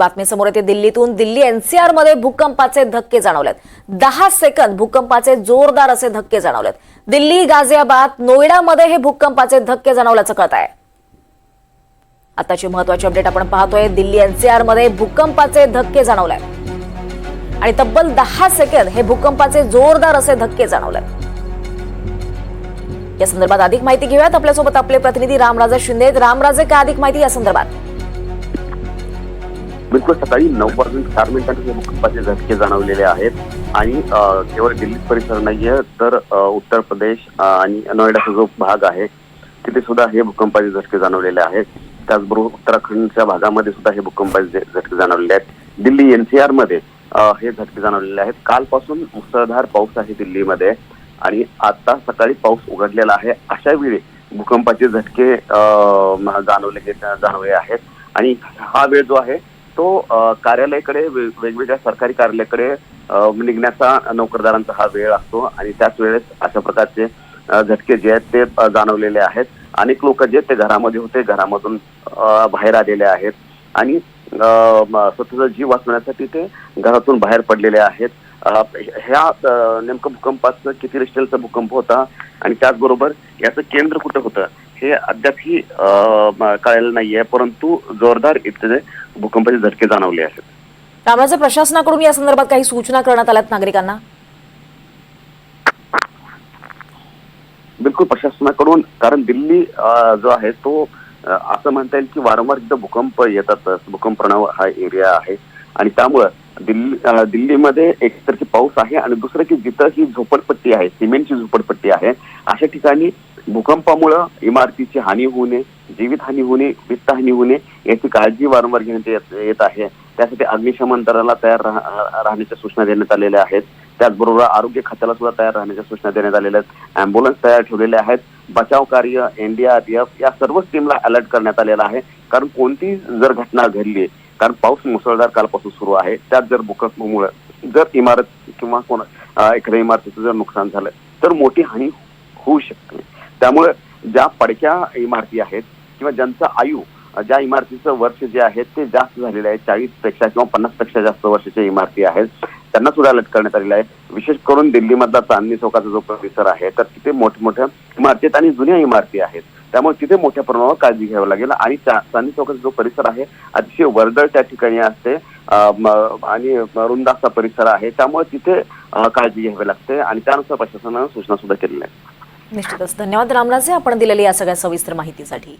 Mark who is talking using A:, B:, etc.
A: बातमी समोर येते दिल्लीतून. दिल्ली एनसीआरमध्ये भूकंपाचे धक्के जाणवलेत. दहा सेकंद भूकंपाचे जोरदार असे धक्के जाणवलेत. दिल्ली गाझियाबाद नोएडामध्ये हे भूकंपाचे धक्के जाणवल्याचं कळत आहे आताची महत्वाची अपडेट आपण पाहतोय. दिल्ली एनसीआरमध्ये भूकंपाचे धक्के जाणवले आणि तब्बल दहा सेकंद हे भूकंपाचे जोरदार असे धक्के जाणवले या संदर्भात अधिक माहिती घेऊयात. आपल्यासोबत आपले प्रतिनिधी रामराजे शिंदे रामराजे काय अधिक माहिती या संदर्भात?
B: बिलकुल सकाळी नऊ वाजून चार मिनिटांचे भूकंपाचे झटके जाणवलेले आहेत. आणि केवळ दिल्ली परिसर नाहीये तर उत्तर प्रदेश आणि नोएडाचा जो भाग आहे तिथे सुद्धा हे भूकंपाचे झटके जाणवलेले आहेत. त्याचबरोबर उत्तराखंडच्या भागामध्ये सुद्धा हे भूकंपाचे झटके जाणवलेले आहेत. दिल्ली एनसीआरमध्ये हे झटके जाणवलेले आहेत. कालपासून मुसळधार पाऊस आहे दिल्लीमध्ये. आणि आता सकाळी पाऊस उघडलेला आहे. अशा वेळी भूकंपाचे झटके जाणवले गे- जाणवले आहेत. आणि हा वेळ जो आहे तो कार्यालयाकडे वेगवेगळ्या सरकारी कार्यालयाकडे निघण्याचा नोकरदारांचा हा वेळ असतो आणि त्याच वेळेस अशा प्रकारचे झटके जे आहेत ते जाणवलेले आहेत. अनेक लोक जे ते घरामध्ये होते घरामधून बाहेर आलेले आहेत आणि स्वतःचा जीव वाचवण्यासाठी ते घरातून बाहेर पडलेले आहेत. ह्या नेमकं भूकंपाचं किती रिश्टेलचा भूकंप होता आणि त्याचबरोबर याचं केंद्र कुठं होतं? हे अद्यापही कळलेलं नाहीये परंतु जोरदार इथे भूकंपाचे झटके जाणवले आहेत.
A: रामराजे प्रशासनाकडून या संदर्भात काही सूचना करण्यात आल्यात नागरिकांना?
B: बिलकुल प्रशासनाकडून कारण दिल्ली जो आहे तो असं म्हणता येईल की वारंवार तिथं भूकंप येतातच भूकंप प्रणाव हा एरिया आहे. आणि त्यामुळं दिल्ली दिल्लीमध्ये एक तर की पाऊस आहे आणि दुसरं की जिथं ही झोपडपट्टी आहे सिमेंटची झोपडपट्टी आहे अशा ठिकाणी भूकंपामुळं इमारतीची हानी होऊ नये जीवितहानी होऊ नये वित्तहानी होऊ नये याची काळजी वारंवार घेण्यात येत- येत आहे. त्यासाठी अग्निशमन दलाला तयार राह- राहण्याच्या सूचना देण्यात आलेल्या आहेत. त्याचबरोबर आरोग्य खात्याला सुद्धा तयार राहण्याच्या सूचना देण्यात आलेल्या आहेत. अँब्युलन्स तयार ठेवलेले आहेत. बचाव कार्य एनडीआरएफ या सर्वच टीमला अलर्ट करण्यात आलेला आहे. कारण कोणती जर घटना घडली कारण पाऊस मुसळधार कालपासून सुरू आहे. त्यात जर भूकंपामुळे जर इमारत किंवा कोण एखाद्या इमारतीचं जर नुकसान झालं तर मोठी हानी होऊ शकते. त्यामुळे ज्या पडक्या इमारती आहेत किंवा ज्यांचं आयु ज्या इमारतीचं वर्ष जे आहे ते जास्त झालेलं आहे चाळीसपेक्षा किंवा पन्नासपेक्षा जास्त वर्षाच्या इमारती आहेत त्यांना सुद्धा अलर्ट करण्यात आलेलं आहे. विशेष करून दिल्लीमधला चांदणी चौकाचा जो परिसर आहे तर तिथे मोठमोठ्या इमारती आहेत आणि जुन्या इमारती आहेत. त्यामुळे तिथे मोठ्या प्रमाणावर काळजी घ्यावी लागेल आणि चांदणी चौकाचा जो परिसर आहे अतिशय वर्दळ त्या ठिकाणी असते म- आणि रुंदाचा परिसर आहे त्यामुळे तिथे काळजी घ्यावी लागते आणि त्यानुसार प्रशासनानं सूचना सुद्धा केलेल्या आहेत.
A: निश्चितच. धन्यवाद रामराजे आपण दिलेली या सगळ्या सविस्तर माहितीसाठी.